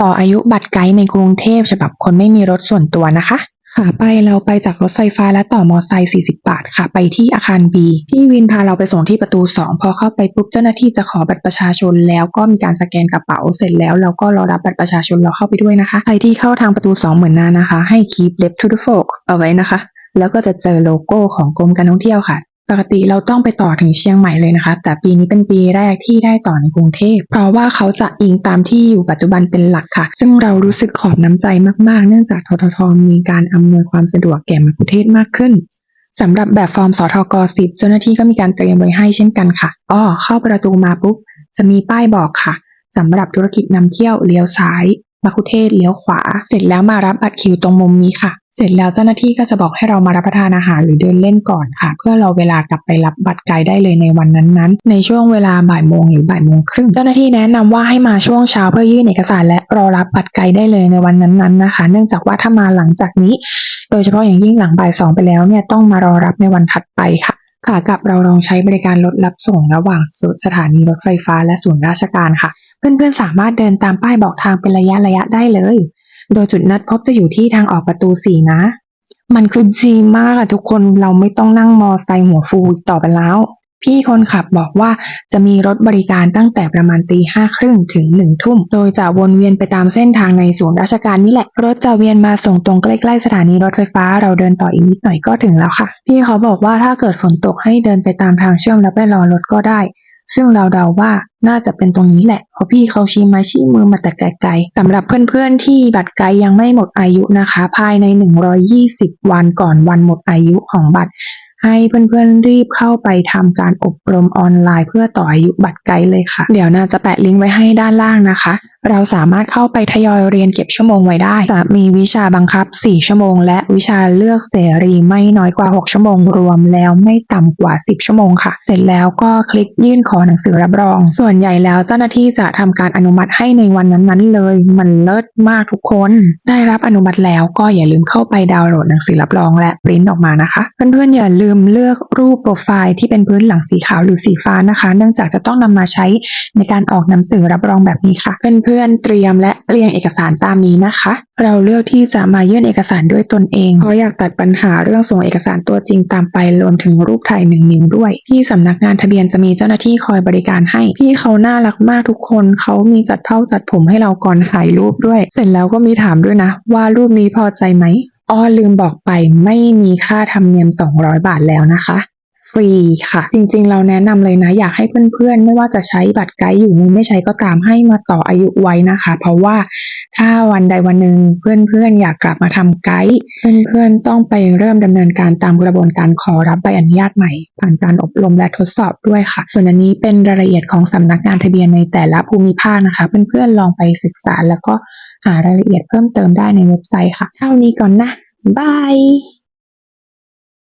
ต่ออายุบัตรไกด์ในกรุงเทพฉบับคนไม่มีรถส่วนตัวนะคะขาไปเราไปจากรถไฟฟ้าและต่อมอไซค์40 บาทค่ะ ไปที่อาคาร B พี่วินพาเราไปส่งที่ประตู 2 พอเข้าไปปุ๊บเจ้าหน้าที่จะขอบัตรประชาชนแล้วก็มีการสแกนกระเป๋าเสร็จแล้วเราก็รอรับบัตรประชาชนเราเข้าไปด้วยนะคะ ใครที่เข้าทางประตู 2 เหมือนนานะคะ ให้ keep left to the fork เอาไว้นะคะ แล้วก็จะเจอโลโก้ของกรมการท่องเที่ยวค่ะ ปกติเราต้องไปต่อถึงเชียงใหม่เลยนะคะ แต่ปีนี้เป็นปีแรกที่ได้ต่อในกรุงเทพ เพราะว่าเขาจะอิงตามที่อยู่ปัจจุบันเป็นหลักค่ะ ซึ่งเรารู้สึกขอบน้ำใจมากๆ เนื่องจากทททมีการอำนวยความสะดวกแก่มะกุเทศมากขึ้นสำหรับแบบฟอร์มสทก10 เจ้าหน้าที่ก็มีการเตรียมไว้ให้เช่นกันค่ะอ้อเข้าประตูมาปุ๊บ จะมีป้ายบอกค่ะสำหรับธุรกิจนำเที่ยวเลี้ยวซ้ายมะคุเทศเลี้ยวขวา เสร็จแล้วมารับบัตรคิวตรงมุมนี้ค่ะ เสร็จแล้วเจ้าหน้าที่ก็จะบอกให้เรามารับประทานอาหารหรือเดินเล่นก่อนค่ะ เพื่อเราเวลากลับไปรับบัตรไกด์ได้เลยในวันนั้นๆ ในช่วงเวลาบ่ายโมงหรือบ่ายโมงครึ่งเจ้าหน้าที่แนะนำว่าให้มาช่วงเช้าเพื่อยื่นเอกสารและรอรับบัตรไกด์ได้เลยในวันนั้นๆนะคะ เนื่องจากว่าถ้ามาหลังจากนี้ โดยเฉพาะอย่างยิ่งหลังบ่ายสองไปแล้วเนี่ยต้องมารอรับในวันถัดไปค่ะขากลับเราลองใช้บริการรถรับส่งระหว่างสถานีรถไฟฟ้าและศูนย์ราชการค่ะ เพื่อนๆสามารถเดินตามป้ายบอกทางเป็นระยะระยะได้เลย โดยจุดนัดพบจะอยู่ที่ทางออกประตูสี่นะ มันคือจีมากอะทุกคนเราไม่ต้องนั่งมอไซค์หัวฟูต่อไปแล้ว พี่คนขับบอกว่าจะมีรถบริการตั้งแต่ประมาณตีห้าครึ่งถึงหนึ่งทุ่ม โดยจะวนเวียนไปตามเส้นทางในศูนย์ราชการนี่แหละ รถจะเวียนมาส่งตรงใกล้ๆสถานีรถไฟฟ้า เราเดินต่ออีกนิดหน่อยก็ถึงแล้วค่ะ พี่เขาบอกว่าถ้าเกิดฝนตกให้เดินไปตามทางเชื่อมแล้วไปรอรถก็ได้ ซึ่งเราเดาว่า น่าจะเป็นตรงนี้แหละ เพราะพี่เขาชี้ไม้ชี้มือมาแต่ไกลๆสำหรับเพื่อนๆที่บัตรไกลยังไม่หมดอายุนะคะ ภายใน 120 วันก่อนวันหมดอายุของบัตร ให้เพื่อนๆรีบเข้าไปทำการอบรมออนไลน์ เพื่อต่ออายุบัตรไกลเลยค่ะ เดี๋ยวน่าจะแปะลิงก์ไว้ให้ด้านล่างนะคะ เราสามารถเข้าไปทยอยเรียนเก็บชั่วโมงไว้ได้ จะมีวิชาบังคับ 4 ชั่วโมง และวิชาเลือกเสรีไม่น้อยกว่า 6 ชั่วโมง รวมแล้วไม่ต่ำกว่า 10 ชั่วโมงค่ะ เสร็จแล้วก็คลิกยื่นขอหนังสือรับรอง ส่วนใหญ่แล้วเจ้าหน้าที่จะทำการอนุมัติให้ในวันนั้นๆ เลย มันเลิศมากทุกคน ได้รับอนุมัติแล้วก็อย่าลืมเข้าไปดาวน์โหลดหนังสือรับรองและปริ้นออกมานะคะ เพื่อนๆอย่าลืมเลือกรูปโปรไฟล์ที่เป็นพื้นหลังสีขาวหรือสีฟ้านะคะ เนื่องจากจะต้องนำมาใช้ในการออกหนังสือรับรองแบบนี้ค่ะเพื่อนๆเตรียมและเรียงเอกสารตามนี้นะคะ เราเลือกที่จะมายื่นเอกสารด้วยตนเองเพราะอยากตัดปัญหาเรื่องส่งเอกสารตัวจริงตามไปรวมถึงรูปถ่ายหนึ่งนิ้วด้วย ที่สำนักงานทะเบียนจะมีเจ้าหน้าที่คอยบริการให้ พี่เขาน่ารักมากทุกคนเขามีจัดเผ้าจัดผมให้เราก่อนถ่ายรูปด้วย เสร็จแล้วก็มีถามด้วยนะ ว่ารูปนี้พอใจไหมอ้อลืมบอกไปไม่มีค่าธรรมเนียม 200 บาทแล้วนะคะ ฟรีค่ะ จริงๆ เราแนะนำเลยนะ อยากให้เพื่อนๆ ไม่ว่าจะใช้บัตรไกด์อยู่หรือไม่ใช้ก็ตามให้มาต่ออายุไว้นะคะ เพราะว่าถ้าวันใดวันหนึ่งเพื่อนๆ อยากกลับมาทำไกด์เพื่อนๆ ต้องไปเริ่มดำเนินการตามกระบวนการขอรับใบอนุญาตใหม่ ผ่านการอบรมและทดสอบด้วยค่ะ ส่วนอันนี้เป็นรายละเอียดของสำนักงานทะเบียนในแต่ละภูมิภาคนะคะ เพื่อนๆ ลองไปศึกษาแล้วก็หารายละเอียดเพิ่มเติมได้ในเว็บไซต์ค่ะ เท่านี้ก่อนนะบาย